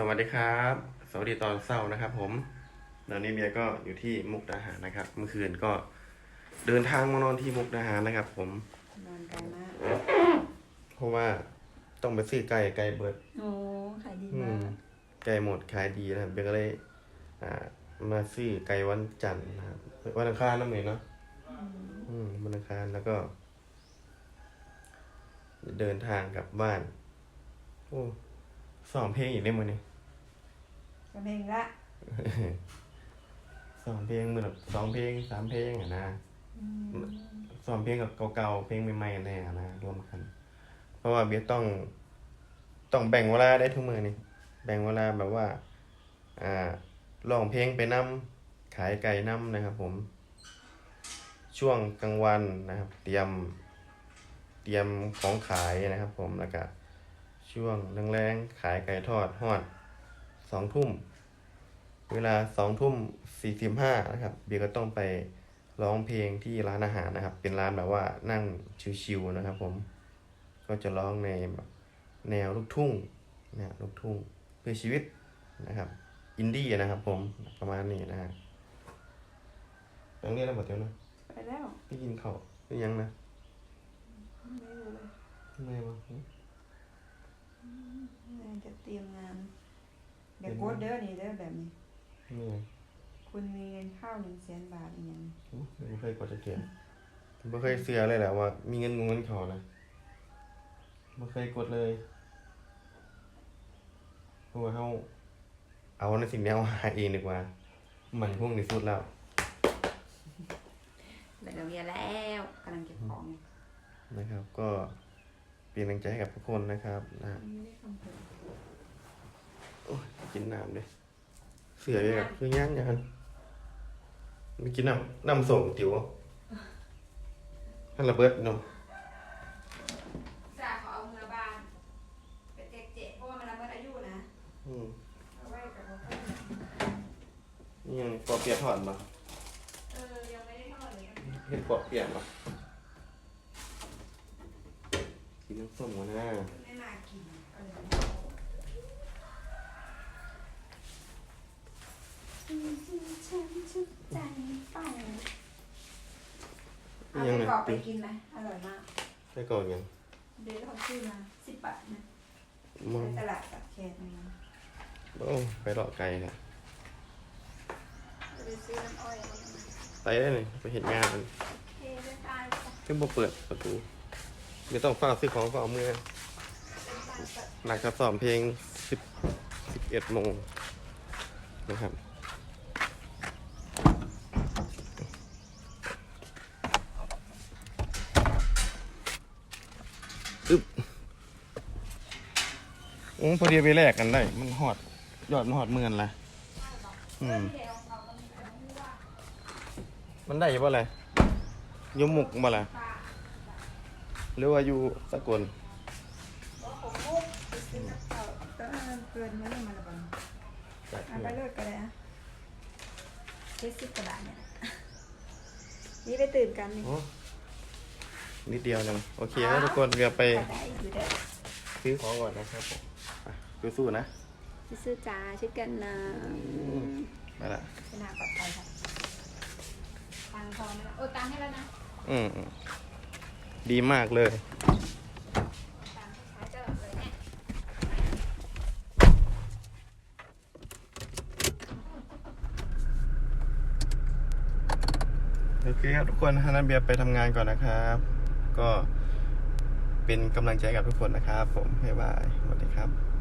สวัสดีครับ สวัสดีตอนเศร้านะครับ ผมตอนนี้เบียร์ก็อยู่ที่มุกดาหารนะครับ เมื่อคืนก็เดินทางมานอนที่มุกดาหารนะครับ ผม นอนไกลมาก เพราะว่าต้องไปซื้อไก่ไก่เบิดโอ้ขายดีอืมามกไก่หมดขายดีนะครับเบียร์ก็เลยอ่ามาซื้อไก่วันจันทร์นะครับวันอังคารนั่นเองเนาะอืมวันอังคารแล้วก็ เดินทางกลับบ้าน โอ้สองเพลงอีกได้มั้ยเนี่ย กำเพลงละสองเพลงมือแบบสองเพลงสามเพลงอะนะอืมสองเพลงกับเก่าๆเพลงใหม่ๆแน่อะนะรวมกัน เพราะว่าเบียร์ต้อง ต้องแบ่งเวลาได้ทุกมือนี่แบ่งเวลาแบบว่า อ่าร้องเพลงไปนํขายไก่นํนะครับ ผม ช่วงกลางวันนะครับ เตรียม เตรียมของขายนะครับ ผมแล้วก็ช่วงแรงๆขายไก่ทอดฮอด สองทุ่ม เวลาสองทุ่มสี่สิบห้านะครับ เบียร์ก็ต้องไปร้องเพลงที่ร้านอาหารนะครับ เป็นร้านแบบว่านั่งชิวๆนะครับ ผม ก็จะร้องในแบบแนวลูกทุ่งนะลูกทุ่งเพื่อชีวิตนะครับ อินดี้นะครับ ผมประมาณนี้นะฮะต้องเรียนแล้วหมดเดียวนะไปแล้วได้ยินเขาหรือยังนะไม่รู้เลยทำไมวะน่าจะเตรียมงาน เดี๋ยวโกดเด้อนี่เด้อแบบนี้ นี่ไงคุณมีเงินเข้าหนึ่งแสนบาทอีกอย่างอุ๊ยไม่เคยกดจะเขียนไม่เคยเสือเลยแหละว่า มีเงินงเงินเขานะไม่เคยกดเลยเพราะว่าเขาเอาในสิ่งนี้เอาหาเองดีกว่า มันพวกนี้สุดแล้ว เดี๋ยวเรียนแล้วกำลังเก็บของอยู่นะครับ ก็เป็นกำลังใจให้กับทุกคนนะครับนะ ไม่ได้ทำเพิ่มโอ้ย กินน้ำเลยเสือเลยอะคือย่างอย่างนั้นไม่กินน้ำน้ำส่งติ๋วท่านระเบิดเนาะจ่าขอเอาเมือบ้านเป็นเจ๊เจ๊เพราะว่ามันละเมิดอายุนะอืมเอาไว้กับเรานี่ยังปอเปียะทอดปะเออยังไม่ได้ทอดเลยเห็ดปอเปียะปะกินน้ำส้มกันนะไม่น่ากินเออ ฉันชุดใจไปเอาไปกรอบไปกินไหมอร่อยมากใส่ก่อนยังเดี๋ยวเขาซื้อมาสิบบาทนะมองในตลาดตัดแคทนี่นะโอ้ไปหลอกไก่เนี่ะไปซื้อน้ำอ้อยมาไปได้เลยไปเห็นงานมันเทไปตายจ้ะขึ้นมาเปิดประตูไม่ต้องฝ้าซื้อของฝ้าเอามือเป็นตายจ้ะ หลักจะสอบเพลงสิบสิบเอ็ดโมงนะครับ อึ๊บโอ้พอดีไปแลกกันได้ มันหอดยอดมันหอดเมือนละอืมมันได้ป่ะไรยมหมุกมาละหรือว่าอยู่สกลว่าผมมุกไปซื้อน้ำเปล่าก็เกินมาเลยมาละบันจากเอาไปเลิกกันเลยอะเจ็ดสิบกว่าบาทเนี่ย นี่ไปตื่นกันนี่โอ้ นิดเดียวนึงโอเคนะทุกคนเดี๋ยวไปได้อยู่เด้อซื้อของก่อนนะครับผมไปสู้ๆนะซื้อจ้าช่วยกันนะไปละเป็นหาปลอดภัยค่ะตังค์พอไหมล่ะโอ้ตังค์ให้แล้วนะ อืมอืมดีมากเลยตังค์ใช้ตลอดเลยเนี่ยโอเคครับทุกคนฮานาเบียร์ไปทำงานก่อนนะครับ ก็เป็นกำลังใจกับทุกคนนะครับ ผมบ๊ายบายสวัสดีครับ